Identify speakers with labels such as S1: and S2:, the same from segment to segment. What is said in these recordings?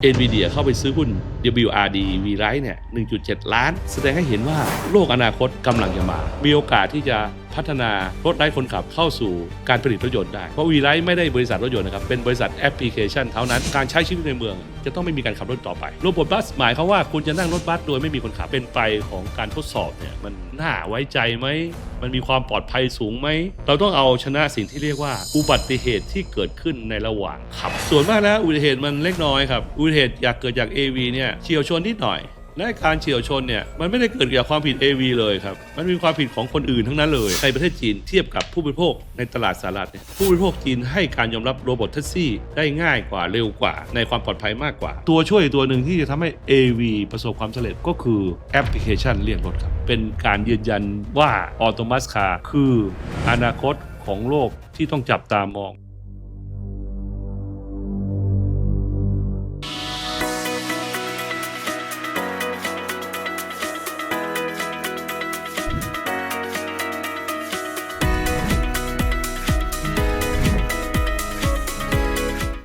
S1: n v i d i ีเข้าไปซื้อหุ้น WRD v r i g h t เนี่ย 1.7 ล้าน แสดงให้เห็นว่าโลกอนาคตกำลังจะมา มีโอกาสที่จะ พัฒนารถไร้คนขับเข้าสู่การผลิตรถยนต์ได้ เพราะ v r i g h t ไม่ได้บริษัทรถยนต์นะครับ เป็นบริษัทแอปพลิเคชันเท่านั้น การใช้ชีวิตในเมือง จะต้องไม่มีการขับรถต่อไประบบบัสหมายความว่าคุณจะนั่งรถบัสโดยไม่มีคนขับเป็นไปของการทดสอบเนี่ยมันน่าไว้ใจไหมมันมีความปลอดภัยสูงไหม เราต้องเอาชนะสิ่งที่เรียกว่า อุบัติเหตุที่เกิดขึ้นในระหว่างขับ ส่วนมากแล้วอุบัติเหตุมันเล็กน้อยครับ อุบัติเหตุอยากเกิดจาก AV เนี่ยเฉียวชนนิดหน่อย และการเฉียวชนเนี่ยมันไม่ได้เกิดจากความผิด AV เลยครับ มันมีความผิดของคนอื่นทั้งนั้นเลยในประเทศจีนเทียบกับผู้บริโภคในตลาดสหรัฐเนี่ยผู้บริโภคจีนให้การยอมรับโรบอทแท็กซี่ได้ง่ายกว่าเร็วกว่า ในความปลอดภัยมากกว่า ตัวช่วยตัวหนึ่งที่จะทำให้ AV ประสบความสำเร็จก็คือแอปพลิเคชันเรียกรถครับเป็นการยืนยันว่าออโตมัสคาร์คืออนาคตของโลกที่ต้องจับตามอง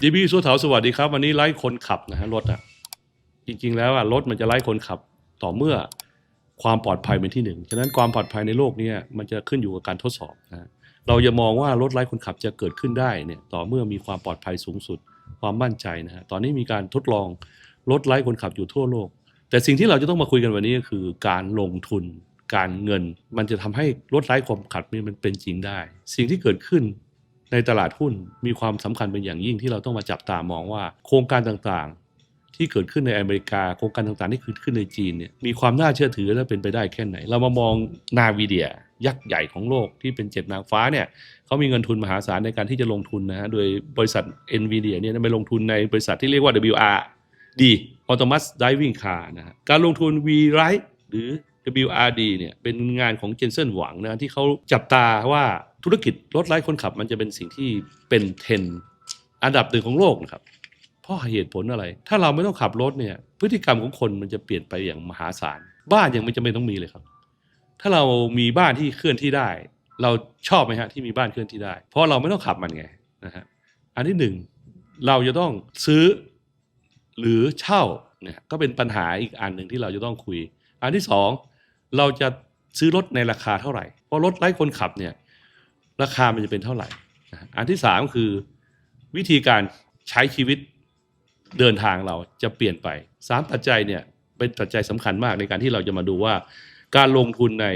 S1: ดีบีสุเถาสวัสดีครับ วันนี้ไล่คนขับนะฮะรถอะ จริง ๆ แล้วอะรถมันจะไล่คนขับ ต่อเมื่อความปลอดภัยเป็นที่หนึ่งฉะนั้นความปลอดภัยในโลกเนี้มันจะขึ้นอยู่กับการทดสอบนะฮะเราจะมองว่ารถไร้คนขับจะเกิดขึ้นได้เนี่ยต่อเมื่อมีความปลอดภัยสูงสุด ความมั่นใจนะฮะตอนนี้มีการทดลองรถไร้คนขับอยู่ทั่วโลก แต่สิ่งที่เราจะต้องมาคุยกันวันนี้ก็คือการลงทุนการเงิน มันจะทำให้รถไร้คนขับนี่มันเป็นจริงได้ สิ่งที่เกิดขึ้น ในตลาดหุ้นมีความสำคัญเป็นอย่างยิ่งที่เราต้องมาจับตามองว่า โครงการต่างๆ ที่เกิดขึ้นในอเมริกา โครงการต่างๆที่เกิดขึ้นในจีนเนี่ยมีความน่าเชื่อถือและเป็นไปได้แค่ไหน เรามามองนาวีเดียยักษ์ใหญ่ของโลกที่เป็นเจ็ดนางฟ้าเนี่ยเขามีเงินทุนมหาศาลในการที่จะลงทุนนะฮะโดยบริษัท NVIDIA เนี่ยไปลงทุนในบริษัทที่เรียกว่า WRD Autonomous Driving Car นะฮะการลงทุน V Ride หรือ WRD เนี่ยเป็นงานของเจนเซนหวังนะที่เขาจับตาว่า ธุรกิจรถไร้คนขับมันจะเป็นสิ่งที่เป็นเทรนด์อันดับหนึ่งของโลกนะครับ เพราะเหตุผลอะไร ถ้าเราไม่ต้องขับรถเนี่ย พฤติกรรมของคนมันจะเปลี่ยนไปอย่างมหาศาล บ้านยังไม่จำเป็นต้องมีเลยครับ ถ้าเรามีบ้านที่เคลื่อนที่ได้ เราชอบไหมฮะที่มีบ้านเคลื่อนที่ได้ เพราะเราไม่ต้องขับมันไงนะฮะ อันที่หนึ่งเราจะต้องซื้อหรือเช่าเนี่ยก็เป็นปัญหาอีกอันหนึ่งที่เราจะต้องคุย อันที่สองเราจะซื้อรถในราคาเท่าไหร่ เพราะรถไร้คนขับเนี่ย ราคามันจะเป็นเท่าไหร่ อันที่สามคือวิธีการใช้ชีวิตเดินทางเราจะเปลี่ยนไปสามปัจจัยเนี่ยเป็นปัจจัยสำคัญมากในการที่เราจะมาดูว่า การลงทุนใน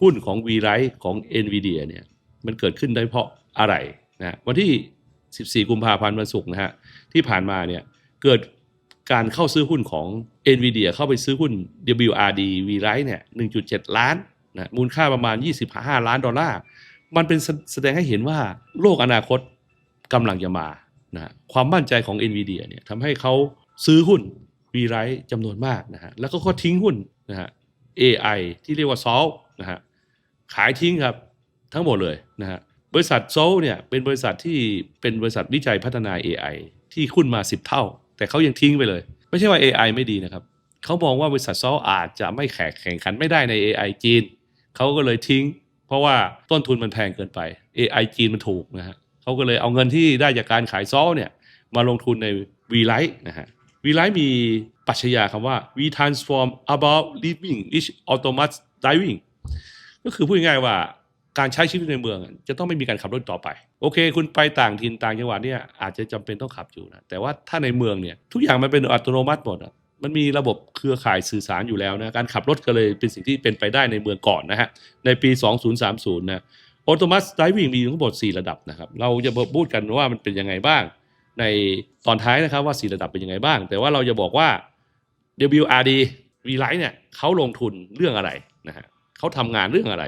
S1: หุ้นของ v r i g h t ของ NVIDIA เนี่ยมันเกิดขึ้นได้เพราะอะไรนะวันที่ 14 กุมภาพันธ์วันศุกร์นะฮะที่ผ่านมาเนี่ยเกิดการเข้าซื้อหุ้นของ NVIDIA เข้าไปซื้อหุ้น WRD v r i g h t เนี่ย 1.7 ล้านนะมูลค่าประมาณ 25 ล้านดอลลาร์ มันเป็นแสดงให้เห็นว่าโลกอนาคตกำลังจะมานะความมั่นใจของ NVIDIA เนี่ยทำให้เขาซื้อหุ้น v r i g h t จำนวนมากนะฮะแล้วก็เขาทิ้งหุ้นนะฮะ AI ที่เรียกว่า Sol นะฮะขายทิ้งครับทั้งหมดเลยนะฮะบริษัท Sol เนี่ยเป็นบริษัทที่เป็นบริษัทวิจัยพัฒนา AI ที่หุ้นมา 10 เท่า แต่เขายังทิ้งไปเลย ไม่ใช่ว่า AI ไม่ดีนะครับเขามองว่าบริษัท Sol อาจจะไม่แข่งแข่งขันไม่ได้ใน AI จีนเขาก็เลยทิ้ง เพราะว่าต้นทุนมันแพงเกินไป AI จีนมันถูกนะฮะเขาก็เลยเอาเงินที่ได้จากการขาย Sol เนี่ยมาลงทุนใน v l i g h t นะฮะ v l i g h t มีปรัชญาคำว่า we transform about living is autonomous driving ก็คือพูดง่ายๆว่าการใช้ชีวิตในเมือง จะต้องไม่มีการขับรถต่อไป โอเค คุณไปต่างถิ่นต่างจังหวัดเนี่ยอาจจะจำเป็นต้องขับอยู่นะแต่ว่าถ้าในเมืองเนี่ยทุกอย่างมันเป็นอัตโนมัติหมดอะ มันมีระบบเครือข่ายสื่อสารอยู่แล้วนะการขับรถก็เลยเป็นสิ่งที่เป็นไปได้ในเมืองก่อนนะฮะในปี 2030นะออโตมัสไดวิ่งมีทั้งหมด 4 ระดับนะครับ เราจะพูดกันว่ามันเป็นยังไงบ้าง ในตอนท้ายนะครับว่า 4 ระดับเป็นยังไงบ้าง แต่ว่าเราจะบอกว่า WRD v l i g h t เนี่ยเขาลงทุนเรื่องอะไรนะฮะเขาทำงานเรื่องอะไร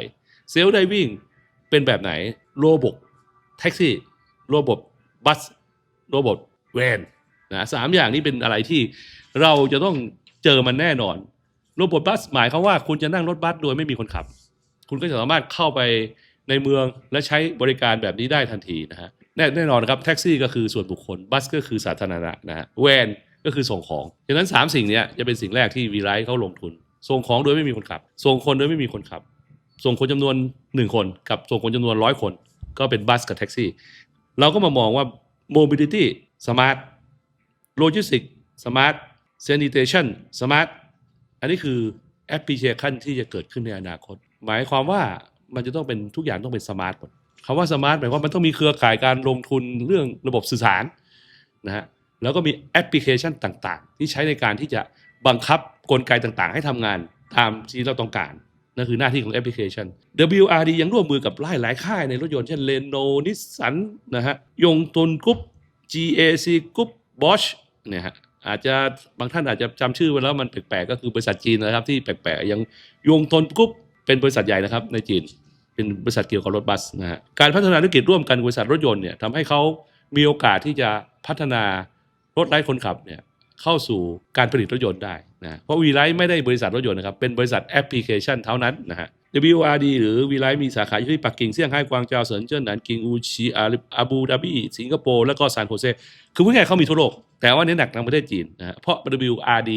S1: เซลล์ไดวิ่งเป็นแบบไหนโรบอทแท็กซี่โรบอทบัสโรบอทแวน นะสามอย่างนี้เป็นอะไรที่เราจะต้องเจอมันแน่นอนโรบอทบัสหมายความว่าคุณจะนั่งรถบัสโดยไม่มีคนขับ คุณก็จะสามารถเข้าไปในเมืองและใช้บริการแบบนี้ได้ทันทีนะฮะแน่แน่นอนครับแท็กซี่ก็คือส่วนบุคคล บัสก็คือสาธารณะนะฮะแวนก็คือส่งของดังนั้น 3 สิ่งนี้จะเป็นสิ่งแรกที่วีไลท์เขาลงทุน ส่งของโดยไม่มีคนขับ ส่งคนโดยไม่มีคนขับ ส่งคนจำนวน 1 คนกับส่งคนจำนวนร้อยคน ก็เป็นบัสกับแท็กซี่ เราก็มามองว่าโมบิลิตี้สมาร์ท mobility smart logistics smart sanitation smart อันนี้คือแอปพลิเคชันที่จะเกิดขึ้นในอนาคต หมายความว่ามันจะต้องเป็นทุกอย่างต้องเป็นสมาร์ทหมดคำว่าสมาร์ทหมายความว่ามันต้องมีเครือข่ายการลงทุนเรื่องระบบสื่อสารนะฮะแล้วก็มีแอปพลิเคชันต่างๆ ที่ใช้ในการที่จะบังคับกลไกต่างๆ ให้ทำงานตามที่เราต้องการนั่นคือหน้าที่ของแอปพลิเคชัน WRD ยังร่วมมือกับหลายหลายค่ายในรถยนต์เช่น Renault Nissan นะฮะยงตนกรุ๊ป GAC กรุ๊ป Bosch เนี่ยฮะอาจจะบางท่านอาจจะจำชื่อไว้แล้วมันแปลกๆก็คือบริษัทจีนนะครับ ที่แปลกๆยังยงตนกรุ๊ปเป็นบริษัทใหญ่นะครับในจีน เป็นบริษัทเกี่ยวกับรถบัสนะฮะการพัฒนาธุรกิจร่วมกันบบริษัทรถยนต์เนี่ยทำให้เขามีโอกาสที่จะพัฒนารถไร้คนขับเนี่ยเข้าสู่การผลิตรถยนต์ได้นะเพราะวีไลท์ไม่ได้บริษัทรถยนต์นะครับเป็นบริษัทแอปพลิเคชันเท่านั้นนะฮะ WRD หรือวีไลท์มีสาขาอยู่ที่ปักกิ่งเซี่ยงไฮ้กวางเจาเซินเจิ้นหนานกิงอูชีอาลีอาบูดาบีสิงคโปร์แล้วก็ซานโฮเซคือพูดง่ายๆเขามีทั่วโลก แต่ว่าเน้นหนักทางประเทศจีนนะเพราะ WRD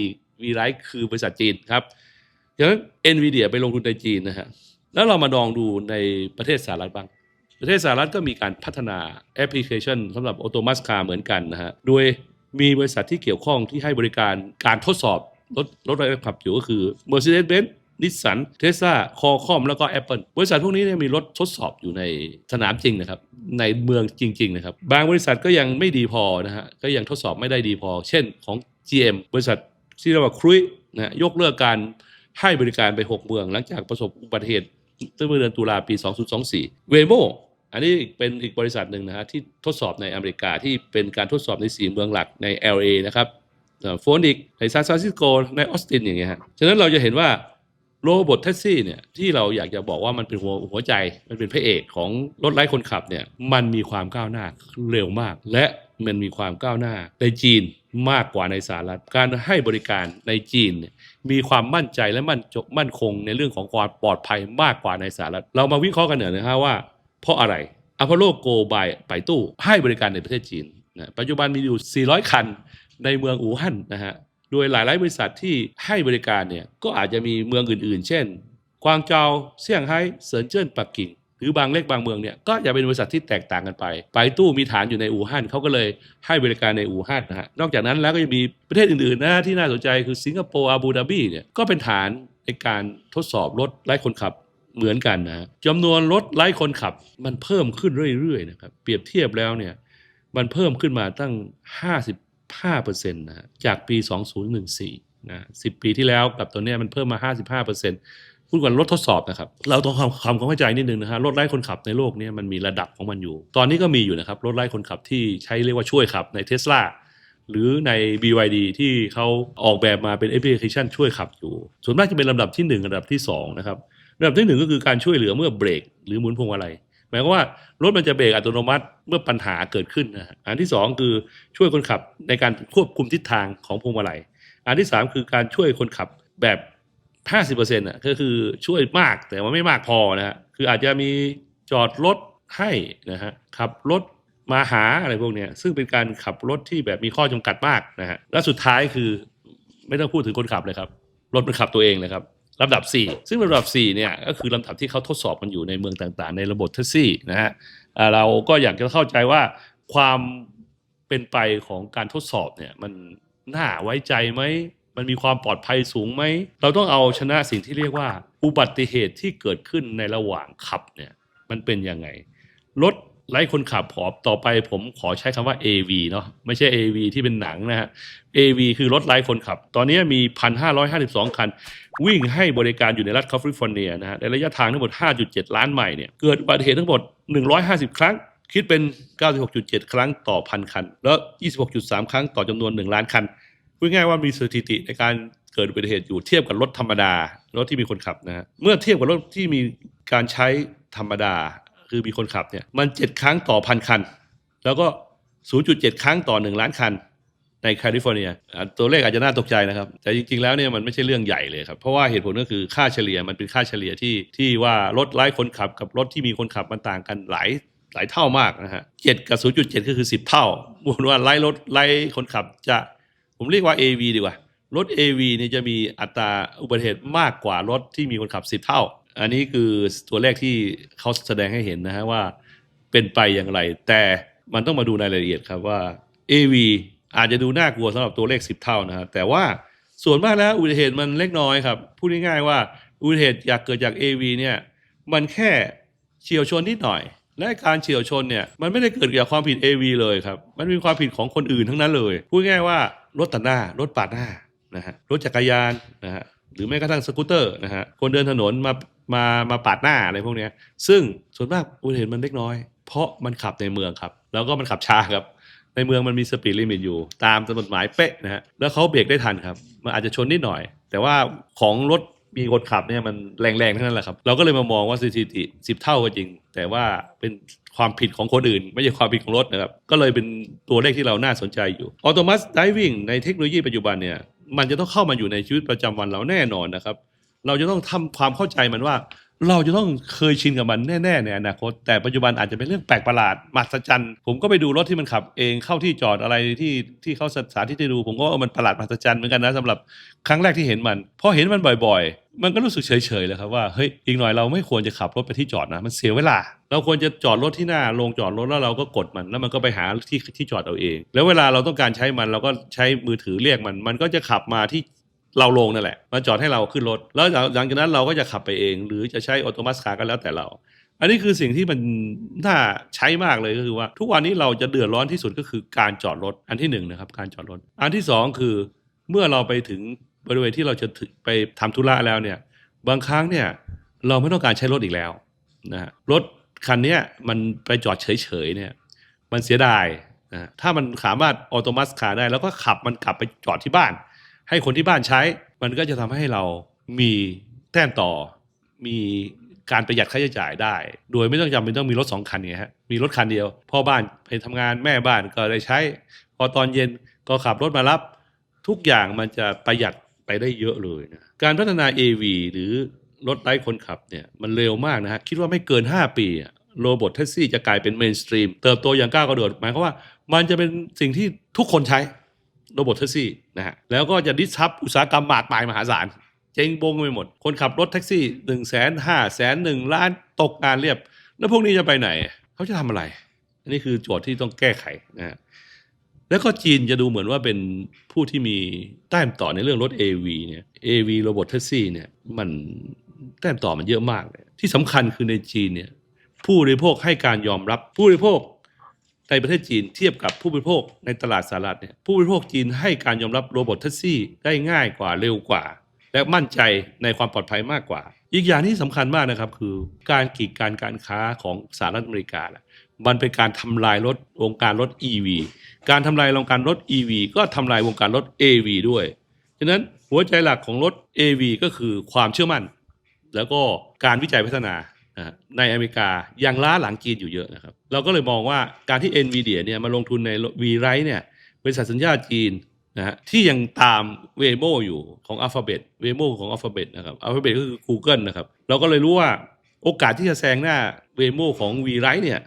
S1: วีไลท์คือบริษัทจีนครับดังนั้น NVIDIA ไปลงทุนในจีนนะฮะแล้วเรามาลองดูในประเทศสหรัฐบ้าง ประเทศสหรัฐก็มีการพัฒนาแอปพลิเคชันสำหรับ a u t o m a s Car เหมือนกันนะฮะโดยมีบริษัทที่เกี่ยวข้องที่ให้บริการการทดสอบรถรถไร้ขับอยู่ก็คือ Mercedes-Benz นิสสันเทสลาคอคอมแล้วก็ Apple บริษัทพวกนี้เนี่ยมีรถทดสอบอยู่ในสนามจริงนะครับ ในเมืองจริง ๆ นะครับ บางบริษัทก็ยังไม่ดีพอนะฮะก็ยังทดสอบไม่ได้ดีพอ เช่นของ GM บริษัทที่เรียกว่าครุยนะฮะยกเลิกการให้บริการไป 6 เมือง หลังจากประสบอุบัติเหตุตั้งแต่เดือนตุลาปี 2024 เวโมอันนี้เป็นอีกบริษัทหนึ่งนะฮะที่ทดสอบในอเมริกาที่เป็นการทดสอบใน 4 เมืองหลักใน LA นะครับโฟนิกในซานฟรานซิสโกในออสตินอย่างเงี้ยฮะฉะนั้นเราจะเห็นว่า โรบอทแท็กซี่เนี่ยที่เราอยากจะบอกว่ามันเป็นหัวหัวใจมันเป็นพระเอกของรถไร้คนขับเนี่ยมันมีความก้าวหน้าเร็วมาก และมันมีความก้าวหน้าในจีนมากกว่าในสหรัฐการให้บริการในจีนนมีความมั่นใจและมั่นจมั่นคงในเรื่องของความปลอดภัยมากกว่าในสหรัฐ เรามาวิเคราะห์กันหน่อยนะฮะว่า เพราะอะไรอพอลโลโกบายไปตู้ให้บริการในประเทศจีนนะปัจจุบันมีอยู่ 400 คันในเมืองอู่ฮั่นนะฮะ โดยหลายๆ บริษัทที่ให้บริการเนี่ยก็อาจจะมีเมืองอื่นๆ เช่นกวางเจาเซี่ยงไฮ้เซินเจิ้นปักกิ่งหรือบางเล็กบางเมืองเนี่ยก็จะเป็นบริษัทที่แตกต่างกันไป ไปตู้มีฐานอยู่ในอู่ฮั่นเขาก็เลยให้บริการในอู่ฮั่นนะฮะนอกจากนั้นแล้วก็จะมีประเทศอื่นๆนะที่น่าสนใจคือสิงคโปร์อาบูดาบีเนี่ยก็เป็นฐานในการทดสอบรถไร้คนขับเหมือนกันนะฮะจำนวนรถไร้คนขับมันเพิ่มขึ้นเรื่อยๆนะครับเปรียบเทียบแล้วเนี่ยมันเพิ่มขึ้นมาตั้ง 55%นะฮะจากปี 2014นะ10 ปีที่แล้วกับตัวเนี้ยมันเพิ่มมา 55%พูดก่อนรถทดสอบนะครับ เราต้องความความเข้าใจนิดนึงนะฮะรถไร้คนขับในโลกนี้มันมีระดับของมันอยู่ ตอนนี้ก็มีอยู่นะครับ รถไร้คนขับที่ใช้เรียกว่าช่วยขับในเทสลาหรือใน BYD ที่เขาออกแบบมาเป็นแอปพลิเคชันช่วยขับอยู่ ส่วนมากจะเป็นลำดับที่ 1 ระดับที่2นะครับระดับที่ 1 ก็คือการช่วยเหลือเมื่อเบรกหรือหมุนพวงมาลัย หมายความว่ารถมันจะเบรกอัตโนมัติเมื่อปัญหาเกิดขึ้นนะฮะอันที่ 2 คือช่วยคนขับในการควบคุมทิศทางของพวงมาลัย อันที่ 3 คือการช่วยคนขับแบบ 50%อะก็คือช่วยมากแต่ว่าไม่มากพอนะฮะคืออาจจะมีจอดรถให้นะฮะขับรถมาหาอะไรพวกเนี้ยซึ่งเป็นการขับรถที่แบบมีข้อจำกัดมากนะฮะและสุดท้ายคือไม่ต้องพูดถึงคนขับเลยครับ รถมันขับตัวเองเลยครับ ลำดับ 4 ซึ่งลำดับ4เนี่ยก็คือลำดับที่เขาทดสอบกันอยู่ในเมืองต่างๆ ในระบบแท็กซี่นะฮะเราก็อยากจะเข้าใจว่าความเป็นไปของการทดสอบเนี่ยมันน่าไว้ใจไหมมันมีความปลอดภัยสูงไหม เราต้องเอาชนะสิ่งที่เรียกว่า อุบัติเหตุที่เกิดขึ้นในระหว่างขับเนี่ยมันเป็นยังไง รถ ไร้คนขับขอบต่อไปผมขอใช้คำว่า AV เนาะไม่ใช่ AV ที่เป็นหนังนะฮะ AV คือรถไร้คนขับ ตอนนี้มี 1,552 คัน วิ่งให้บริการอยู่ในรัฐแคลิฟอร์เนียนะฮะในระยะทางทั้งหมด 5.7 ล้านไมล์เนี่ย เกิดอุบัติเหตุทั้งหมด 150 ครั้ง คิดเป็น 96.7 ครั้งต่อพันคัน แล้ว 26.3 ครั้งต่อจำนวน 1 ล้านคันพูดง่ายๆว่ามีสถิติในการเกิดอุบัติเหตุอยู่เทียบกับรถธรรมดารถที่มีคนขับนะฮะเมื่อเทียบกับรถที่มีการใช้ธรรมดา คือมีคนขับเนี่ยมัน7ครั้งต่อพันคัน แล้วก็ 0.7 ครั้งต่อ 1 ล้านคันในแคลิฟอร์เนียตัวเลขอาจจะน่าตกใจนะครับ แต่จริงๆ แล้วเนี่ยมันไม่ใช่เรื่องใหญ่เลยครับ เพราะว่าเหตุผลก็คือค่าเฉลี่ยมันเป็นค่าเฉลี่ยที่ที่ว่ารถไร้คนขับกับรถที่มีคนขับมันต่างกันหลายหลายเท่ามากนะฮะเจ็ดกับ 0.7 ก็คือ 10 เท่ามูลว่าไล่รถไล่คนขับจะ ผมเรียกว่า AV ดีกว่า รถ AV เนี่ยจะมีอัตราอุบัติเหตุมากกว่ารถที่มีคนขับ 10 เท่า อันนี้คือตัวเลขที่เขาแสดงให้เห็นนะฮะว่าเป็นไปอย่างไร แต่มันต้องมาดูในรายละเอียดครับว่า AV อาจจะดูน่ากลัวสำหรับตัวเลข 10 เท่านะฮะแต่ว่าส่วนมากแล้วอุบัติเหตุมันเล็กน้อยครับพูดง่ายๆว่าอุบัติเหตุอยากเกิดจาก AV เนี่ยมันแค่เฉียวชนนิดหน่อย และการเฉียวชนเนี่ยมันไม่ได้เกิดจากความผิด AV เลยครับมันเป็นความผิดของคนอื่นทั้งนั้นเลย พูดง่ายว่ารถตัดหน้ารถปาดหน้านะฮะรถจักรยานนะฮะหรือแม้กระทั่งสกูตเตอร์นะฮะคนเดินถนนมา มามาปาดหน้าอะไรพวกเนี้ย ซึ่งส่วนมากอุบัติเหตุมันเล็กน้อย เพราะมันขับในเมืองครับ แล้วก็มันขับช้าครับ ในเมืองมันมีสปีดลิมิตอยู่ ตามกฎหมายเป๊ะนะฮะแล้วเขาเบรกได้ทันครับ มันอาจจะชนนิดหน่อย แต่ว่าของรถมีคนขับเนี่ยมันแรงๆทั้งนั้นแหละครับ เราก็เลยมามองว่าสถิติสิบเท่าก็จริง แต่ว่าเป็นความผิดของคนอื่น ไม่ใช่ความผิดของรถนะครับ ก็เลยเป็นตัวเลขที่เราน่าสนใจอยู่ออโตมัสไดวิ่งในเทคโนโลยีปัจจุบันเนี่ยมันจะต้องเข้ามาอยู่ในชีวิตประจำวันเราแน่นอนนะครับ เราจะต้องทำความเข้าใจมันว่า เราจะต้องเคยชินกับมันแน่ๆในอนาคต แต่ปัจจุบันอาจจะเป็นเรื่องแปลกประหลาดมหัศจรรย์ผมก็ไปดูรถที่มันขับเองเข้าที่จอดอะไรที่ที่เขาสาธิตให้ดู ผมก็มันประหลาดมหัศจรรย์เหมือนกันนะสำหรับครั้งแรกที่เห็นมันพอเห็นมันบ่อยๆ มันก็รู้สึกเฉยๆเลยครับว่าเฮ้ยอีกหน่อยเราไม่ควรจะขับรถไปที่จอดนะมันเสียเวลา เราควรจะจอดรถที่หน้าลงจอดรถแล้วเราก็กดมันแล้วมันก็ไปหาที่ที่จอดเอาเอง แล้วเวลาเราต้องการใช้มันเราก็ใช้มือถือเรียกมัน มันก็จะขับมาที่ เราลงนั่นแหละมาจอดให้เราขึ้นรถ แล้วหลังจากนั้นเราก็จะขับไปเอง หรือจะใช้ออโตมัสคาร์ก็แล้วแต่เรา อันนี้คือสิ่งที่มันน่าใช้มากเลยก็คือว่า ทุกวันนี้เราจะเดือดร้อนที่สุดก็คือการจอดรถอันที่หนึ่งนะครับการจอดรถ อันที่สองคือเมื่อเราไปถึงบริเวณที่เราจะถึงไปทำธุระแล้วเนี่ยบางครั้งเนี่ยเราไม่ต้องการใช้รถอีกแล้วนะฮะรถคันนี้มันไปจอดเฉยๆเนี่ยมันเสียดายนะถ้ามันสามารถออโตมัสคาร์ได้ แล้วก็ขับมันกลับไปจอดที่บ้าน ให้คนที่บ้านใช้ มันก็จะทำให้เรามีแต้มต่อ มีการประหยัดค่าใช้จ่ายได้ โดยไม่ต้องจำเป็นต้องมีรถสองคันไงฮะ มีรถคันเดียว พ่อบ้านไปทำงานแม่บ้านก็ได้ใช้ พอตอนเย็นก็ขับรถมารับ ทุกอย่างมันจะประหยัดไปได้เยอะเลยนะ การพัฒนา AV หรือรถไร้คนขับเนี่ยมันเร็วมากนะฮะ คิดว่าไม่เกิน 5 ปีโรบอทแท็กซี่จะกลายเป็นเมนสตรีมเติบโตอย่างก้าวกระโดดหมายความว่า มันจะเป็นสิ่งที่ทุกคนใช้ โรบอทแท็กซี่นะฮะแล้วก็จะดิสทับอุตสาหกรรมมากมายมหาศาลเจ๊งบงไปหมด คนขับรถแท็กซี่หนึ่งแสนห้าแสนหนึ่งล้านตกงานเรียบ แล้วพวกนี้จะไปไหน เขาจะทำอะไร อันนี้คือโจทย์ที่ต้องแก้ไขนะฮะแล้วก็จีนจะดูเหมือนว่าเป็นผู้ที่มีแต้มต่อในเรื่องรถ AV เนี่ย AV โรบอทแท็กซี่เนี่ยมันแต้มต่อมันเยอะมากเลยที่สำคัญคือในจีนเนี่ยผู้บริโภคให้การยอมรับผู้บริโภค ในประเทศจีนเทียบกับผู้บริโภคในตลาดสหรัฐเนี่ยผู้บริโภคจีนให้การยอมรับโรบอทแท็กซี่ได้ง่ายกว่าเร็วกว่า และมั่นใจในความปลอดภัยมากกว่า อีกอย่างที่สำคัญมากนะครับคือการกีดการการค้าของสหรัฐอเมริกาน่ะมันเป็นการทำลายรถวงการรถ EV การทำลายวงการรถ EV ก็ทำลายวงการรถ AV ด้วยฉะนั้นหัวใจหลักของรถ AV ก็คือความเชื่อมั่น แล้วก็การวิจัยพัฒนา ในอเมริกายังล้าหลังจีนอยู่เยอะนะครับ เราก็เลยมองว่าการที่ NVIDIA เนี่ยมาลงทุนใน v r i เนี่ยบริษัทสัญญาจีนนะฮะที่ยังตาม Waymo อยู่ของ Alphabet Waymo ของ Alphabet นะครับ Alphabet ก็คือ Google นะครับ เราก็เลยรู้ว่าโอกาสที่จะแซงหน้า Waymo ของ v r i เนี่ย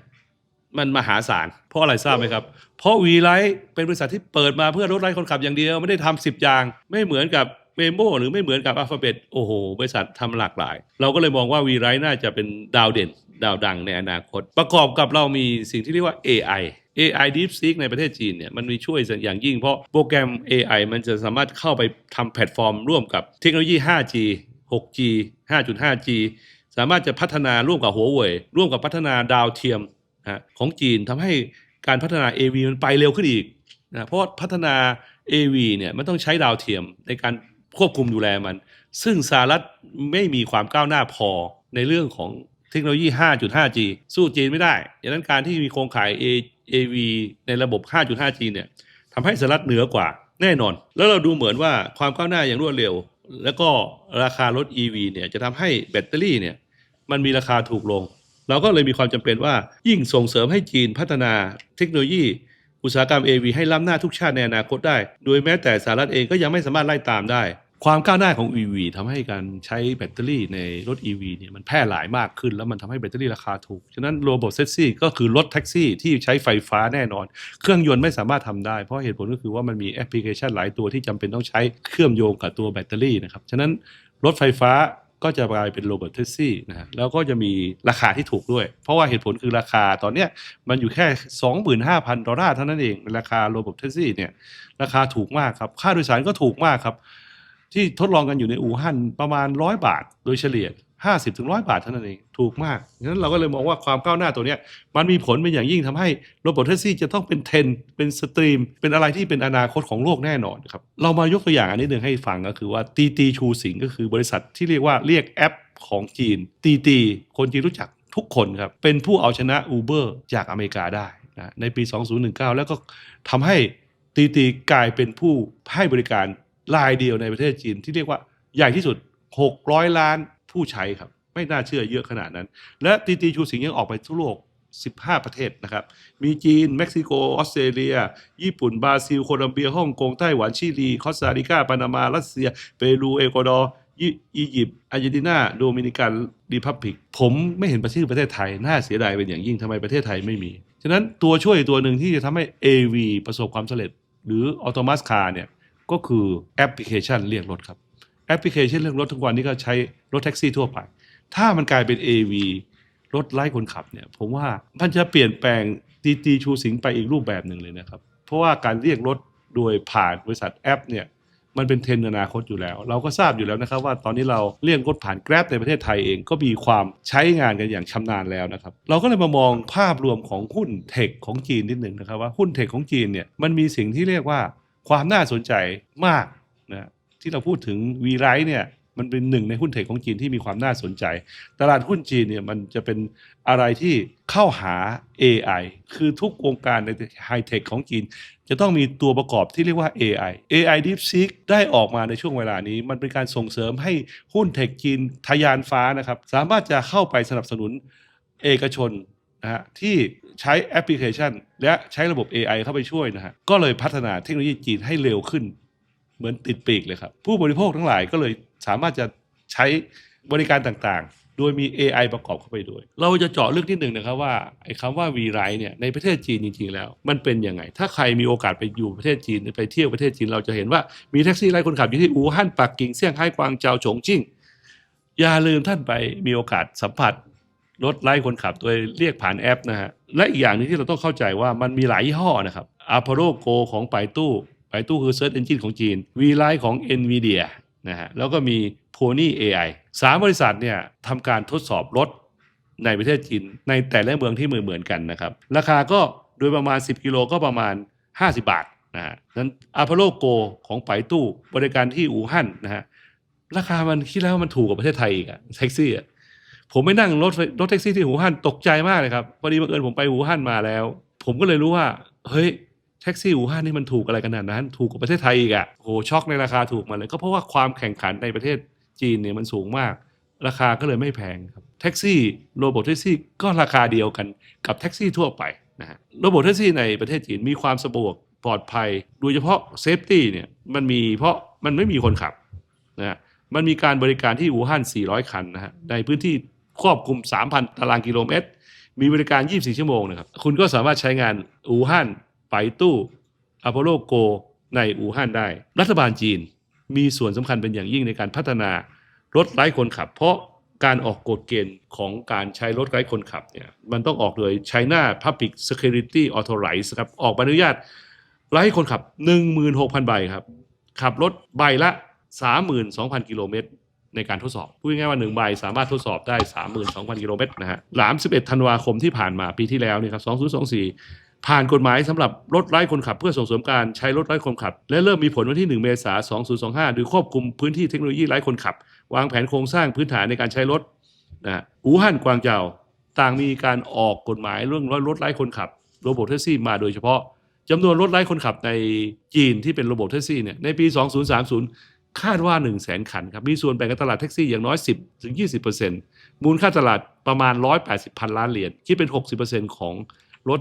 S1: มันมหาศาล เพราะอะไรทราบไหมครับ เพราะวีไลท์เป็นบริษัทที่เปิดมาเพื่อรถไร้คนขับอย่างเดียว ไม่ได้ทำสิบอย่างไม่เหมือนกับ เวโมหรือไม่เหมือนกับอัลฟาเบตโอ้โห บริษัททำหลากหลาย เราก็เลยมองว่าวีไ t น่าจะเป็นดาวเด่น ดาวดังในอนาคต ประกอบกับเรามีสิ่งที่เรียกว่า AI AI DeepSeek ในประเทศจีนเนี่ยมันมีช่วยอย่างยิ่งเพราะโปรแกรม AI มันจะสามารถเข้าไปทำแพลตฟอร์มร่วมกับเทคโนโลยี 5G 6G 5.5G สามารถจะพัฒนาร่วมกับหัวเว่ยร่วมกับพัฒนาดาวเทียมนะของจีนทำให้การพัฒนา AV มันไปเร็วขึ้นอีกนะเพราะพัฒนา AV เนี่ยมันต้องใช้ดาวเทียมในการ ควบคุมดูแลมัน ซึ่งสหรัฐไม่มีความก้าวหน้าพอในเรื่องของเทคโนโลยี 5.5G สู้จีนไม่ได้ดังนั้นการที่มีโครงข่าย A- AV ในระบบ 5.5G เนี่ยทำให้สหรัฐเหนือกว่าแน่นอน แล้วเราดูเหมือนว่าความก้าวหน้าอย่างรวดเร็ว แล้วก็ราคารถ EV เนี่ยจะทำให้แบตเตอรี่เนี่ยมันมีราคาถูกลง เราก็เลยมีความจำเป็นว่ายิ่งส่งเสริมให้จีนพัฒนาเทคโนโลยีอุตสาหกรรม AV ให้ล้ำหน้าทุกชาติในอนาคตได้ โดยแม้แต่สหรัฐเองก็ยังไม่สามารถไล่ตามได้ ความก้าวหน้าของ EV ทำให้การใช้แบตเตอรี่ในรถ EV เนี่ยมันแพร่หลายมากขึ้น แล้วมันทำให้แบตเตอรี่ราคาถูก ฉะนั้นโรบอทแท็กซี่ก็คือรถแท็กซี่ที่ใช้ไฟฟ้าแน่นอน เครื่องยนต์ไม่สามารถทำได้ เพราะเหตุผลก็คือว่ามันมีแอปพลิเคชันหลายตัวที่จำเป็นต้องใช้เครื่องโยงกับตัวแบตเตอรี่นะครับ ฉะนั้นรถไฟฟ้าก็จะกลายเป็นโรบิร์ตเทสซี่นะฮะแล้วก็จะมีราคาที่ถูกด้วย เพราะว่าเหตุผลคือราคาตอนเนี้ยมันอยู่แค่ 25,000 ดอลลาร์เท่านั้นเองราคาโรบิร์ตเทสซี่เนี่ยราคาถูกมากครับค่าโดยสารก็ถูกมากครับ ที่ทดลองกันอยู่ในอู่ฮั่นประมาณ100บาท โดยเฉลี่ย 50ถึง100บาทเท่านั้นเองถูกมากฉะนั้นเราก็เลยมองว่าความก้าวหน้าตัวนี้มันมีผลเป็นอย่างยิ่งทำให้โรบอทแท็กซี่จะต้องเป็นเทรนเป็นสตรีม เป็นอะไรที่เป็นอนาคตของโลกแน่นอนครับเรามายกตัวอย่างอันนี้หนึ่งให้ฟังก็คือว่าตีตีชูสิงก็คือบริษัทที่เรียกว่าเรียกแอปของจีนตีตีคนจีนรู้จักทุกคนครับเป็นผู้เอาชนะ Uber จากอเมริกาได้นะในปี 2019 แล้วก็ทำให้ตีตีกลายเป็นผู้ให้บริการ รายเดียวในประเทศจีนที่เรียกว่าใหญ่ที่สุด 600 ล้านผู้ใช้ครับ ไม่น่าเชื่อเยอะขนาดนั้น และตีตีชูสิงยังออกไปทั่วโลก 15 ประเทศนะครับ มีจีน เม็กซิโก ออสเตรเลีย ญี่ปุ่น บราซิล โคลัมเบีย ฮ่องกง ไต้หวัน ชิลี คอสตาริกา ปานามา รัสเซีย เปรู เอกวาดอร์ อียิปต์ อาร์เจนตินา โดมินิกันรีพับลิก ผมไม่เห็นประเทศประเทศไทย น่าเสียดายเป็นอย่างยิ่ง ทำไมประเทศไทยไม่มี ฉะนั้นตัวช่วยตัวหนึ่งที่จะทำให้ AV ประสบความสำเร็จ หรือ Autonomous Car เนี่ย ก็คือแอปพลิเคชันเรียกรถครับแอปพลิเคชันเรียกรถทุกวันนี้ก็ใช้รถแท็กซี่ทั่วไป ถ้ามันกลายเป็น AV รถไร้คนขับเนี่ยผมว่ามันจะเปลี่ยนแปลงตีตีชูสิงไปอีกรูปแบบหนึ่งเลยนะครับ เพราะว่าการเรียกรถโดยผ่านบริษัทแอปเนี่ยมันเป็นเทรนด์อนาคตอยู่แล้ว เราก็ทราบอยู่แล้วนะครับว่าตอนนี้เราเรียกรถผ่าน Grab ในประเทศไทยเองก็มีความใช้งานกันอย่างชำนาญแล้วนะครับ เราก็เลยมามองภาพรวมของหุ้นเทคของจีนนิดหนึ่งนะครับว่าหุ้นเทคของจีนเนี่ยมันมีสิ่งที่เรียกว่า ความน่าสนใจมากนะที่เราพูดถึงวีไรเนี่ยมันเป็นหนึ่งในหุ้นเทคของจีนที่มีความน่าสนใจ ตลาดหุ้นจีนเนี่ยมันจะเป็นอะไรที่เข้าหา AI คือทุกวงการในไฮเทคของจีน จะต้องมีตัวประกอบที่เรียกว่า AI AI DeepSeek ได้ออกมาในช่วงเวลานี้ มันเป็นการส่งเสริมให้หุ้นเทคจีนทะยานฟ้านะครับ สามารถจะเข้าไปสนับสนุนเอกชน นะฮะที่ใช้แอปพลิเคชัน และใช้ระบบ AI เข้าไปช่วยนะฮะก็เลยพัฒนาเทคโนโลยีจีนให้เร็วขึ้น เหมือนติดปีกเลยครับ ผู้บริโภคทั้งหลายก็เลยสามารถจะใช้บริการต่างๆ โดยมี AI ประกอบเข้าไปด้วย เราจะเจาะลึกนิดหนึ่งนะครับว่าไอ้คำว่า V r i เนี่ยในประเทศจีนจริงๆแล้ว มันเป็นยังไง ถ้าใครมีโอกาสไปอยู่ประเทศจีนไปเที่ยวประเทศจีนเราจะเห็นว่ามีแท็กซี่ไร้คนขับอยู่ที่อู่ฮั่นปักกิ่งเซี่ยงไฮ้กวางเจาฉงจิ้งอย่าลืมท่านไปมีโอกาสสัมผัส รถไร้คนขับโดยเรียกผ่านแอปนะฮะ และอีกอย่างนึงที่เราต้องเข้าใจว่ามันมีหลายยี่ห้อนะครับ Apollo Go ของไปตู้ไปตู้คือ Search Engine ของจีน v l i ของ NVIDIA นะฮะแล้วก็มี Pony AI สามบริษัทเนี่ยทำการทดสอบรถในประเทศจีน ในแต่ละเมืองที่เหมือนเหมือนกันนะครับ ราคาก็โดยประมาณ 10 กิโลก็ประมาณ 50 บาทนะฮะนั้น Apollo Go ของไปตู้บริการที่อู่ฮั่นนะฮะราคามันคิดแล้วมันถูกกว่าประเทศไทยอีกอะแท็กซี่อะ ผมไม่นั่งรถรถแท็กซี่ที่หูฮั่นตกใจมากเลยครับพอดีบังเอิญผมไปหูฮั่นมาแล้ว ผมก็เลยรู้ว่า เฮ้ยแท็กซี่หูฮั่นนี่มันถูกอะไรขนาดนั้น ถูกกว่าประเทศไทยอีกอะโหช็อกในราคาถูกมาเลยก็เพราะว่าความแข่งขันในประเทศจีนเนี่ยมันสูงมาก ราคาก็เลยไม่แพงครับแท็กซี่โรบอทแท็กซี่ก็ราคาเดียวกันกับแท็กซี่ทั่วไปนะฮะโรบอทแท็กซี่ในประเทศจีนมีความสะดวกปลอดภัยโดยเฉพาะเซฟตี้เนี่ยมันมีเพราะมันไม่มีคนขับนะฮะมันมีการบริการที่อู่ฮั่น400 คันนะฮะในพื้นที่ ครอบคลุม 3,000 ตารางกิโลเมตร มีบริการ 24 ชั่วโมงนะครับ คุณก็สามารถใช้งานอู่ฮั่นไปตู้อ p o l l o Go ในอู่ฮั่นได้ รัฐบาลจีนมีส่วนสำคัญเป็นอย่างยิ่งในการพัฒนารถไร้คนขับ เพราะการออกกฎเกณฑ์ของการใช้รถไร้คนขับเนี่ยมันต้องออกโดย China Public Security Authorize ครับออกใบอนุญาตไร้คนขับ 16,000 ใบครับ ขับรถใบละ 32,000 กิโลเมตร ในการทดสอบ พูดง่ายๆว่า1ใบสามารถทดสอบได้ 32,000 กิโลเมตรนะฮะหลาม 11 ธันวาคมที่ผ่านมาปีที่แล้วนี่ครับ 2024 ผ่านกฎหมายสำหรับรถไร้คนขับเพื่อส่งเสริมการใช้รถไร้คนขับ และเริ่มมีผลวันที่ 1 เมษายน 2025 โดยควบคุมพื้นที่เทคโนโลยีไร้คนขับ วางแผนโครงสร้างพื้นฐานในการใช้รถนะฮะอู่ฮั่นกวางเจาต่างมีการออกกฎหมายเรื่องรถไร้คนขับโรบอทแท็กซี่มาโดยเฉพาะจำนวนรถไร้คนขับในจีนที่เป็นระบบแท็กซี่เนี่ยในปี 2030 คาดว่า 1 0 0 0 0แสนคันครับ มีส่วนแบ่งการตลาดแท็กซี่อย่างน้อย 10ถึง20%มูลค่าตลาดประมาณ 180 พันล้านเหรียญคิดเป็น 60%ของรถ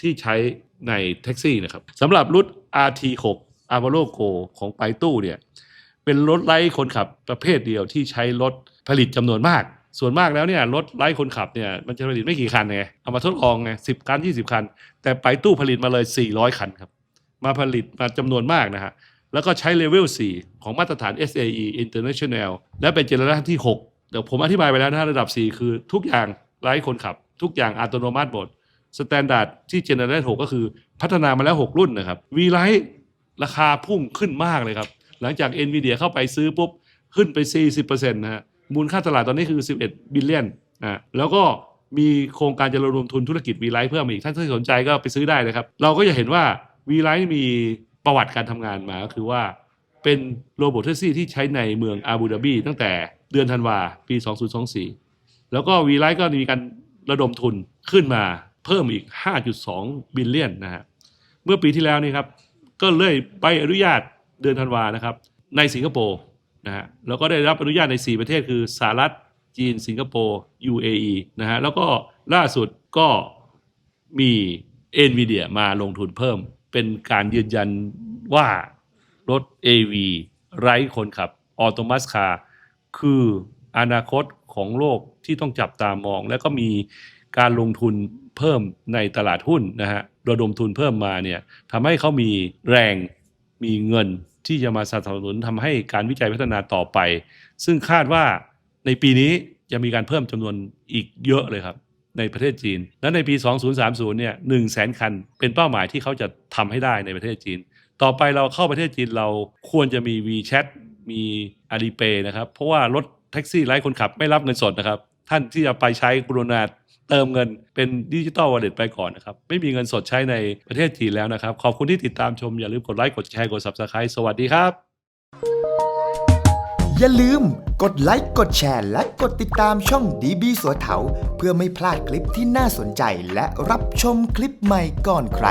S1: ที่ใช้ในแท็กซี่นะครับสำหรับรุ่น RT6 a v a l o Go ของไปตู้เนี่ยเป็นรถไร้คนขับประเภทเดียวที่ใช้รถผลิตจำนวนมาก ส่วนมากแล้วเนี่ยรถไร้คนขับเนี่ยมันจะผลิตไม่กี่คันไงเอามาทดลองไงสิบคันยี่สิบคัน แต่ไปตู้ผลิตมาเลย 400 คันครับมาผลิตมาจำนวนมากนะฮะ แล้วก็ใช้เลเวล 4 ของมาตรฐาน SAE International และเป็นเจเนอเรชันที่ 6 เดี๋ยวผมอธิบายไปแล้วนะระดับ 4 คือทุกอย่างไร้คนขับ ทุกอย่างอัตโนมัติหมดสแตนดาร์ดที่เจเนอเรชัน6ก็คือพัฒนามาแล้ว 6 รุ่นนะครับ V Lite ราคาพุ่งขึ้นมากเลยครับ หลังจาก NVIDIA เข้าไปซื้อปุ๊บ ขึ้นไป 40%นะฮะมูลค่าตลาดตอนนี้คือ 11 บิลเลียนนะแล้วก็มีโครงการจะระดมทุนธุรกิจ V Lite เพิ่มอีกท่านที่สนใจก็ไปซื้อได้นะครับ เราก็จะเห็นว่า V Lite มี ประวัติการทำงานมาก็คือว่าเป็นโรบอทแท็กซี่ที่ใช้ในเมืองอาบูดาบีตั้งแต่เดือนธันวาปี 2024 แล้วก็ V Lite ก็มีการระดมทุนขึ้นมาเพิ่มอีก 5.2 บิลเลียนนะฮะเมื่อปีที่แล้วนี่ครับ ก็เลยไปอนุญาตเดือนธันวานะครับ ในสิงคโปร์นะฮะแล้วก็ได้รับอนุญาตใน 4 ประเทศคือสหรัฐจีน สิงคโปร์ UAE นะฮะแล้วก็ล่าสุดก็มี NVIDIA มาลงทุนเพิ่ม เป็นการยืนยันว่ารถ AV ไร้คนขับออโตมัสคาคืออนาคตของโลกที่ต้องจับตามอง แล้วก็มีการลงทุนเพิ่มในตลาดหุ้นนะฮะระดมทุนเพิ่มมาเนี่ยทำให้เขามีแรงมีเงินที่จะมาสนับสนุนทำให้การวิจัยพัฒนาต่อไป ซึ่งคาดว่าในปีนี้จะมีการเพิ่มจำนวนอีกเยอะเลยครับ ในประเทศจีน และในปี 2030 เนี่ย1แสนคัน เป็นเป้าหมายที่เขาจะทำให้ได้ในประเทศจีน ต่อไปเราเข้าประเทศจีนเราควรจะมี WeChat มี Alipay นะครับ เพราะว่ารถแท็กซี่ไร้คนขับไม่รับเงินสดนะครับ ท่านที่จะไปใช้กรุณาเติมเงินเป็นดิจิตอลวอลเล็ตไปก่อนนะครับ ไม่มีเงินสดใช้ในประเทศจีนแล้วนะครับ ขอบคุณที่ติดตามชมอย่าลืมกดไลค์กดแชร์กด Subscribe สวัสดีครับ
S2: อย่าลืมกดไลค์กดแชร์และกดติดตามช่องดีบีสัวเถาเพื่อไม่พลาดคลิปที่น่าสนใจและรับชมคลิปใหม่ก่อนใคร